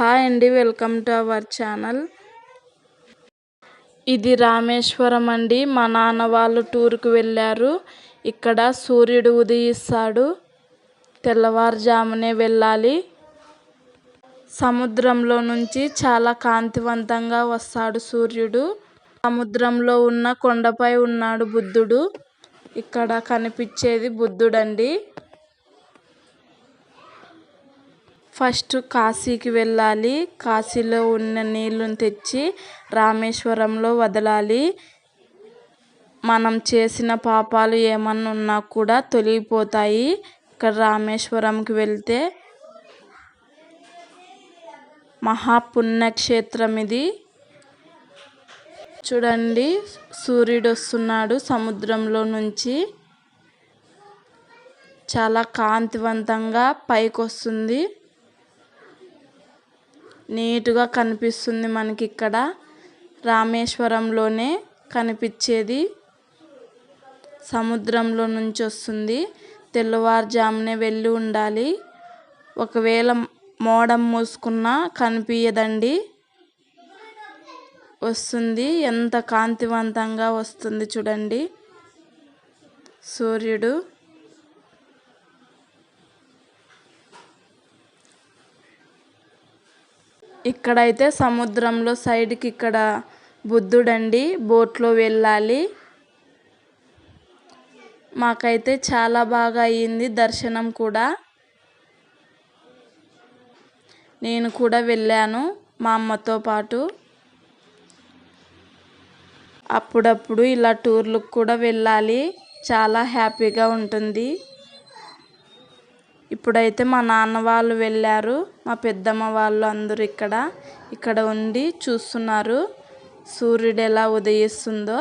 Hi అండి welcome to our channel. ఇది రామేశ్వరం అండి. మా నాన్న వాళ్ళు టూర్కి వెళ్ళారు. ఇక్కడ సూర్యుడు ఉదయిస్తాడు. తెల్లవారుజామునే వెళ్ళాలి. సముద్రంలో నుంచి చాలా కాంతివంతంగా వస్తాడు సూర్యుడు. సముద్రంలో ఉన్న కొండపై ఉన్నాడు బుద్ధుడు. ఇక్కడ కనిపించేది బుద్ధుడండి. ఫస్ట్ కాశీకి వెళ్ళాలి. కాశీలో ఉన్న నీళ్ళని తెచ్చి రామేశ్వరంలో వదలాలి. మనం చేసిన పాపాలు ఏమన్నా ఉన్నా కూడా తొలగిపోతాయి. ఇక్కడ రామేశ్వరంకి వెళ్తే మహాపుణ్యక్షేత్రం ఇది. చూడండి సూర్యుడు వస్తున్నాడు సముద్రంలో నుంచి. చాలా కాంతివంతంగా పైకి వస్తుంది నీటుగా కనిపిస్తుంది మనకి ఇక్కడ రామేశ్వరంలోనే కనిపించేది. సముద్రంలో నుంచి వస్తుంది తెల్లవారుజామునే వెళ్ళి ఉండాలి. ఒకవేళ మోడం మూసుకున్నా కనిపించదండి వస్తుంది. ఎంత కాంతివంతంగా వస్తుంది చూడండి. సూర్యుడు ఇక్కడైతే సముద్రంలో సైడ్కి ఇక్కడ బుద్ధుడండి బోట్లో వెళ్ళాలి. మాకైతే చాలా బాగా అయ్యింది దర్శనం కూడా. నేను కూడా వెళ్ళాను మా అమ్మతో పాటు. అప్పుడప్పుడు ఇలా టూర్లకు కూడా వెళ్ళాలి. చాలా హ్యాపీగా ఉంటుంది. ఇప్పుడైతే మా నాన్న వాళ్ళు వెళ్ళారు మా పెద్దమ్మ వాళ్ళు అందరూ ఇక్కడ ఇక్కడ ఉండి చూస్తున్నారు సూర్యుడు ఎలా ఉదయిస్తుందో.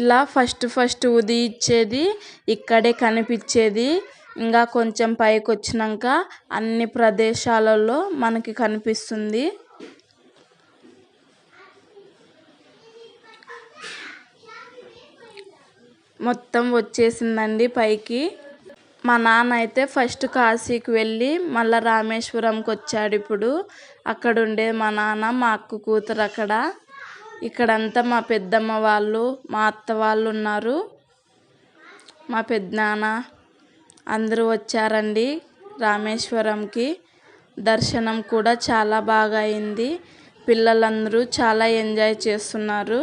ఇలా ఫస్ట్ ఫస్ట్ ఉదయించేది ఇక్కడే కనిపించేది ఇంకా కొంచెం పైకి వచ్చినాక అన్ని ప్రదేశాలలో మనకి కనిపిస్తుంది. మొత్తం వచ్చేసిందండి పైకి. మా నాన్న అయితే ఫస్ట్ కాశీకి వెళ్ళి మళ్ళీ రామేశ్వరంకి వచ్చాడు ఇప్పుడు. అక్కడ ఉండే మా నాన్న మా అక్క కూతురు అక్కడ. ఇక్కడంతా మా పెద్దమ్మ వాళ్ళు మా అత్త వాళ్ళు ఉన్నారు. మా పెద్దనాన్న అందరూ వచ్చారండి రామేశ్వరంకి. దర్శనం కూడా చాలా బాగా అయింది. పిల్లలందరూ చాలా ఎంజాయ్ చేస్తున్నారు.